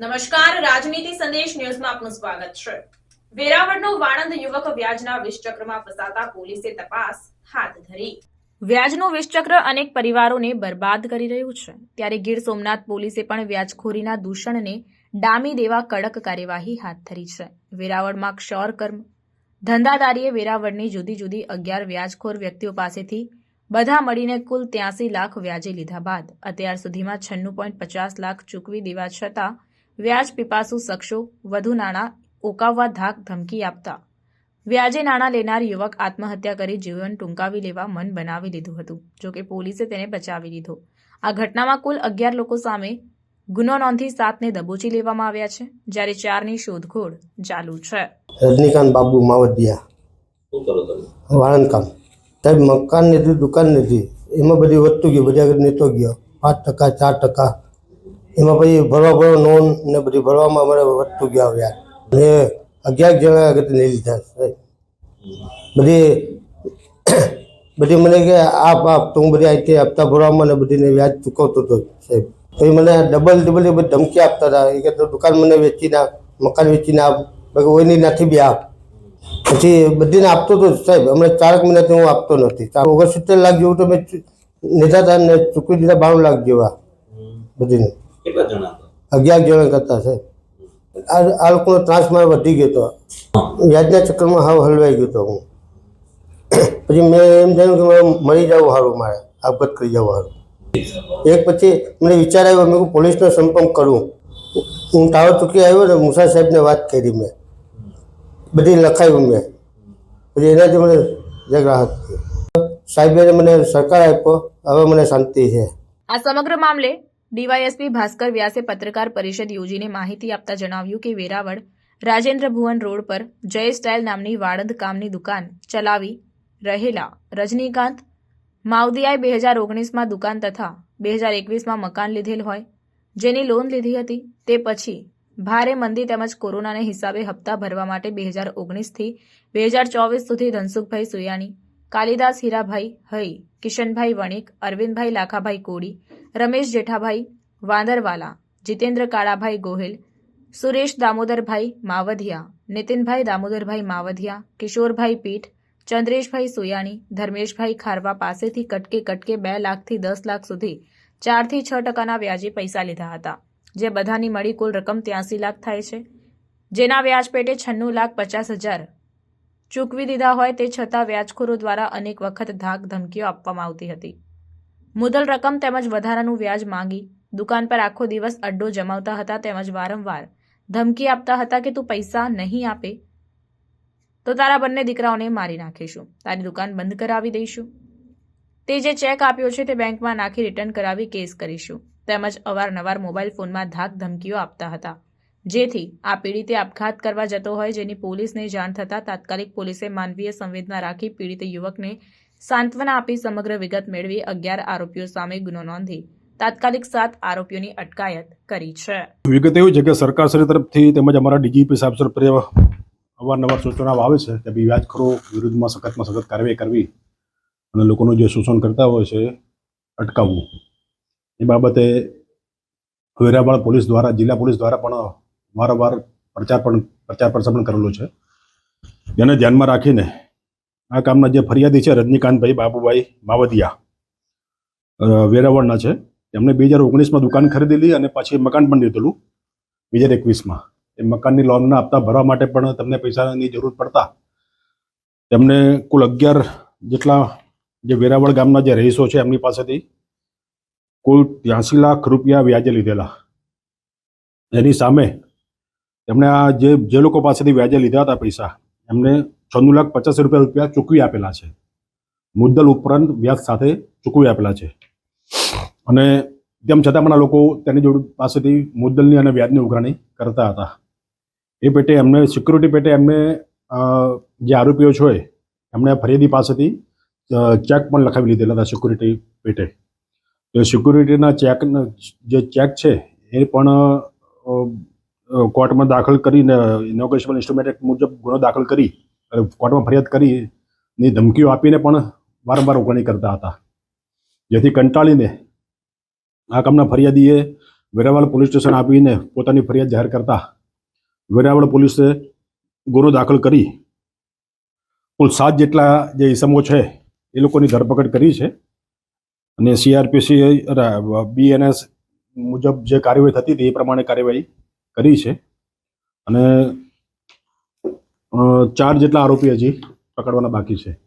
નમસ્કાર, રાજનીતિ સંદેશ ન્યૂઝમાં આપનું સ્વાગત છે. વેરાવળનો વાણંદ યુવક વ્યાજના વિષચક્રમાં ફસાતા પોલીસે તપાસ હાથ ધરી. વ્યાજનું વિષચક્ર અનેક પરિવારોને બરબાદ કરી રહ્યું છે. ત્યારે ગીર સોમનાથ પોલીસે પણ વ્યાજખોરીના દૂષણને ડામી દેવા કડક કાર્યવાહી હાથ ધરી છે. વેરાવળમાં ક્ષોર કર્મ. ધંધાદારીએ વેરાવળની જુદી જુદી અગિયાર વ્યાજખોર વ્યક્તિઓ પાસેથી બધા મળીને કુલ ત્યાસી લાખ વ્યાજે લીધા બાદ. અત્યાર સુધીમાં છન્નું પોઈન્ટ પચાસ લાખ ચૂકવી દેવા છતાં વ્યાજ પીપાસુ શખ્સો વધુ નાણાં ઓકાવવા ધાક ધમકી આપતા. વ્યાજે નાણાં લેનાર યુવક આત્મહત્યા કરી જીવન ટૂંકાવી લેવા મન બનાવી લીધું હતું જોકે પોલીસે તેને બચાવી લીધો. આ ઘટનામાં કુલ અગિયાર લોકો સામે ગુનો નોંધી સાતને દબોચી લેવામાં આવ્યા છે જ્યારે ચારની શોધખોળ ચાલુ છે. રજનીકાંત બાબુ માવડિયા શું તમે? વાળંદ કામ સાહેબ મકાન નથી દુકાન નથી એમાં બધી વધતું ગયું બધી આગળ નીતો ગયો. પાંચ ટકા ચાર ટકા એમાં પછી ભરવા ભરવા નોન ને બધી ભરવામાં અમારે વધતું ગયા વ્યાજ ને અગિયાર જણા આગળ નહીં લીધા બધી બધી મને કે આપ આપ તો હું બધી અહીંથી આપતા ભરવામાં ને બધીને વ્યાજ ચૂકવતો હતો સાહેબ તો એ મને ડબલ ડબલ એ બધી ધમકી આપતા હતા. એ કે તો દુકાન મને વેચીને આપ મકાન વેચીને આપ. બાકી ઓઈની નથી બી આપ. પછી બધીને આપતો હતો સાહેબ. હમણાં ચારક મહિનાથી હું આપતો નથી. ઓગણસિત્તેર લાખ જેવું તો મેં લીધા હતા ને ચૂકવી દીધા બાણું લાખ જેવા. બધીને. કેટલા જણા હતા? અગિયાર જણા કરતા સાહેબ આ આ લોકોનો ત્રાસ વધી ગયો હતો યાદના ચક્કરમાં હાવ હલવાઈ ગયો હતો હું. પછી મેં એમ થયું કે મારે મરી જવું સારું મારે આપઘાત કરી જવું સારું. એક પછી મને વિચાર આવ્યો મેં પોલીસનો સંપર્ક કરું. હું ટાવર ચૂકી આવ્યો ને મુસા સાહેબને વાત કરી મેં. બધી લખાયું મેં. પછી એનાથી મને જગ રાહત થઈ સાહેબે મને સરકાર આપ્યો હવે મને શાંતિ છે. આ સમગ્ર મામલે ડીવાયએસપી ભાસ્કર વ્યાસે પત્રકાર પરિષદ યોજીને માહિતી આપતા જણાવ્યું કે વેરાવળ રાજેન્દ્ર ભુવન રોડ પર જય સ્ટાઇલ નામની વાળંદ કામની દુકાન ચલાવી રહેલા રજનીકાંત માવદીયાએ બે હજાર ઓગણીસમાં દુકાન તથા બે હજાર એકવીસમાં મકાન લીધેલ હોય. જેની લોન લીધી હતી તે પછી ભારે મંદી તેમજ કોરોનાને હિસાબે હપ્તા ભરવા માટે બે હજાર ઓગણીસથી બે હજાર ચોવીસ સુધી ધનસુખભાઈ સુયાણી કાલિદાસ હીરાભાઈ હઈ, કિશનભાઈ વણિક, અરવિંદભાઈ લાખાભાઈ કોડી રમેશ જેઠાભાઈ, વાંદરવાલા, જીતેન્દ્ર કાળાભાઈ ગોહિલ, સુરેશ દામોદરભાઈ માવધિયા, નીતિનભાઈ દામોદરભાઈ માવધિયા, કિશોરભાઈ પીઠ, ચંદ્રેશભાઈ સુયાણી, ધર્મેશભાઈ ખારવા પાસેથી કટકે કટકે બે લાખથી દસ લાખ સુધી ચારથી છ ટકાના વ્યાજે પૈસા લીધા હતા, જે બધાની મળી કુલ રકમ ત્યાસી લાખ થાય છે. જેના વ્યાજ પેટે છન્નું લાખ પચાસ હજાર ચૂકવી દીધા હોય તે છતાં વ્યાજખોરો દ્વારા અનેક વખત ધાક ધમકીઓ આપવામાં આવતી હતી. મુદલ રકમ તેમજ વધારાનું વ્યાજ માંગી. દુકાન પર આખો દિવસ અડ્ડો જમાવતા હતા તેમજ વારંવાર ધમકી આપતા હતા કે તું પૈસા નહીં આપે. તો તારા બંને દીકરાઓને મારી નાખીશું. તારી દુકાન બંધ કરાવી દઈશું. તે જે ચેક આપ્યો છે તે બેંકમાં નાખી રિટર્ન કરાવી કેસ કરીશું. તેમજ અવારનવાર મોબાઈલ ફોનમાં ધાક ધમકીઓ આપતા હતા. જેથી આ પીડિતે આપઘાત કરવા જતો હોય જેની પોલીસને જાણ થતાં તાત્કાલિક પોલીસે માનવીય સંવેદના રાખી પીડિત યુવકને સાંત્વના આપી સમગ્ર વિગત મેળવી અગિયાર આરોપીઓ સામે ગુનો નોંધી તાત્કાલિક સાત આરોપીઓની અટકાયત કરી છે. વિગત એવું છે કે સરકારશ્રી તરફથી તેમજ અમારા ડીજીપી સાહેબ તરફથી અવારનવાર સૂચનાઓ આવે છે કે વ્યાજખોરો વિરુદ્ધમાં સખતમાં સખત કાર્યવાહી કરવી અને લોકોનું જે શોષણ કરતા હોય છે અટકાવવું. એ બાબતે વેરાવળ પોલીસ દ્વારા, જિલ્લા પોલીસ દ્વારા પણ વારંવાર પ્રચાર પણ, પ્રચાર પ્રસાર પણ કરેલો છે. જેને ધ્યાનમાં રાખીને આ કામના જે ફરિયાદી છે રજનીકાંતભાઈ બાબુભાઈ માવદિયા વેરાવળના છે. એમણે બે હજાર ઓગણીસમાં દુકાન ખરીદેલી અને પછી મકાન પણ લીધેલું બે હજાર એકવીસમાં. એ મકાનની લોનના હપ્તા ભરવા માટે પણ તમને પૈસાની જરૂર પડતા. તેમને કુલ અગિયાર જેટલા જે વેરાવળ ગામના જે રહીશો છે એમની પાસેથી કુલ ત્યાંસી લાખ રૂપિયા વ્યાજે લીધેલા. એની સામે એમણે આ જે જે લોકો પાસેથી વ્યાજે લીધા હતા પૈસા, એમને છન્નું લાખ પચાસ રૂપિયા રૂપિયા ચૂકવી આપેલા છે. મુદ્દલ ઉપરાંત વ્યાજ સાથે ચૂકવી આપેલા છે. અને તેમ છતાં પણ આ લોકો તેની જોડ પાસેથી મુદ્દલની અને વ્યાજની ઉઘરાણી કરતા હતા. એ પેટે એમને, સિક્યુરિટી પેટે એમને જે આરોપીઓ છે, એમણે ફરિયાદી પાસેથી ચેક પણ લખાવી લીધેલા હતા સિક્યુરિટી પેટે. તો સિક્યુરિટીના ચેક, જે ચેક છે, એ પણ કોર્ટમાં દાખલ કરીને ઇનોગ્રેશન ઇન્સ્ટ્રુમેન્ટ મુજબ ગુનો દાખલ કરી કોર્ટમાં ફરિયાદ કરીની ધમકીઓ આપીને પણ વારંવાર ઉઘરાણી કરતા હતા. જેથી કંટાળીને આ કામના ફરિયાદીએ વેરાવળ પોલીસ સ્ટેશન આપીને પોતાની ફરિયાદ જાહેર કરતા વેરાવળ પોલીસે ગુનો દાખલ કરી, કુલ સાત જેટલા જે ઇસમો છે એ લોકોની ધરપકડ કરી છે. અને સીઆરપીસી બીએનએસ મુજબ જે કાર્યવાહી થતી હતી એ પ્રમાણે કાર્યવાહી કરી છે. અને ચાર જેટલા આરોપી હજી પકડવાના બાકી છે.